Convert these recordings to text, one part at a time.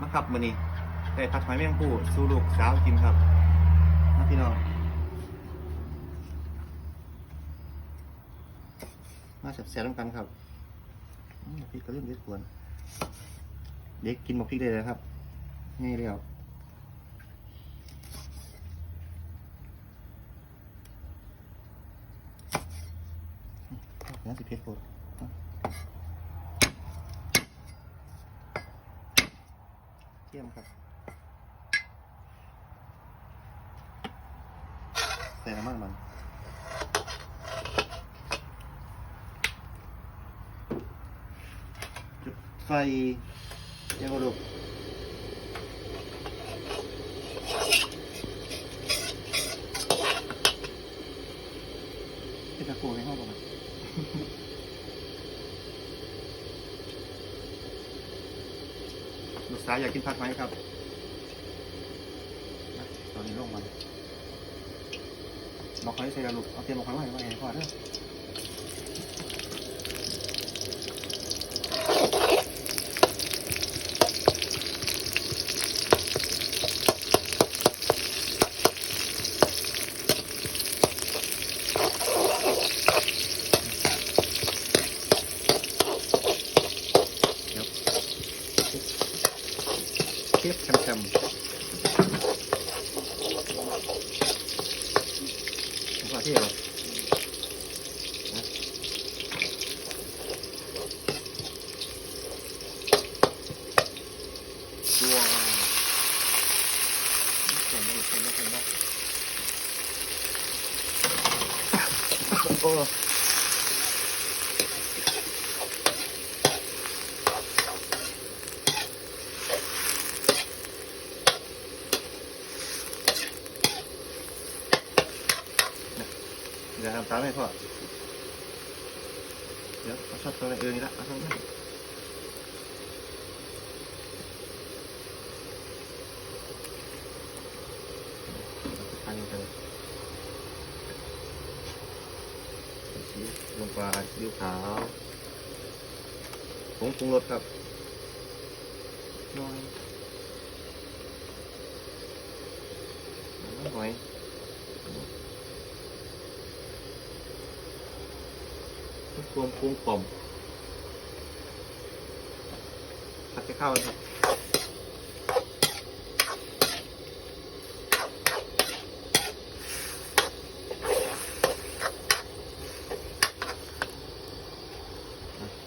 มาครับมือนี้ได้ทัดหอยแมงปูสู่ลูกสาวกินครับมาพี่น้อง มาแซ่บๆน้ำกันครับพริกกระเรื่องเด็ดควรเด็กกินหมกพริกได้เลยครับ ง่ายแล้วน่าสิเผ็ดโคตร ทียมครับใส่น้ำมันมันจุดไฟยังกระดูกเป็นตะโกนในห้องก่อนนะลู ษาอยากกินผัดไหมครับตอนนี้ลงมันบอกให้ใส่กระลูกเอาเตรียมบอกให้ไว้ไว้ให้พ่อนเด้อ เทียบแคมๆผมว่าเที่ยวนะตัวเห็นไหมเห็นไหมเห็นไหมโอ้ เดี๋ยวทำตามให้พ่อ เดี๋ยวเอาชอบตัวอะไรเออนี่ละเอาชอบนี้ทานกันลงปลาดิวขาวผงปรุงรสครับน้อยน้อย รวมปรุงกล่อมผัดไปเข้าครับ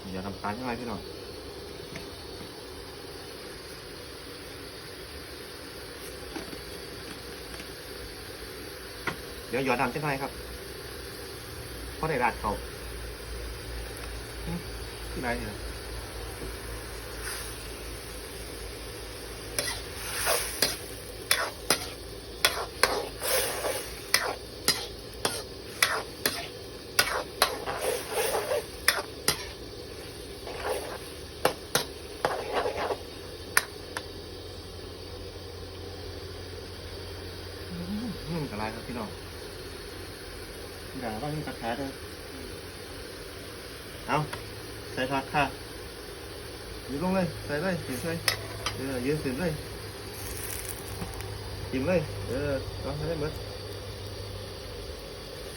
เดี๋ยวทำตาลยังไงพี่หน้องเดี๋ยวหยอดน้ำเส้นไทยครับเพราะได้ราดเขา ที่ไหนเนี่ยอืมกระไร เอาใส่ผักค่ะยืนลงเลย ใส่เลยยืนเลยเออยืนสินเลยจิ้มเลย เออเอาให้ได้หมด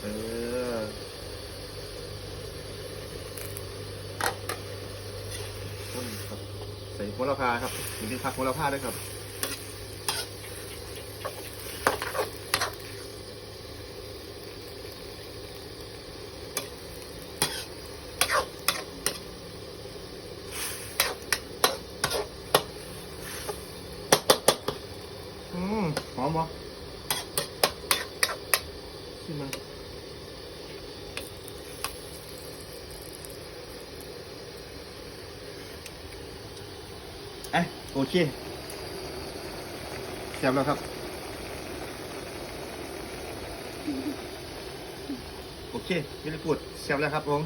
เออใส่โหระพาครับถึงเป็นผักโหระพาด้วยครับ หอมวะขึ้นมาเอ๊ะโอเคเสียบแล้วครับ โอเคไม่ได้พูดเสียบแล้วครับผม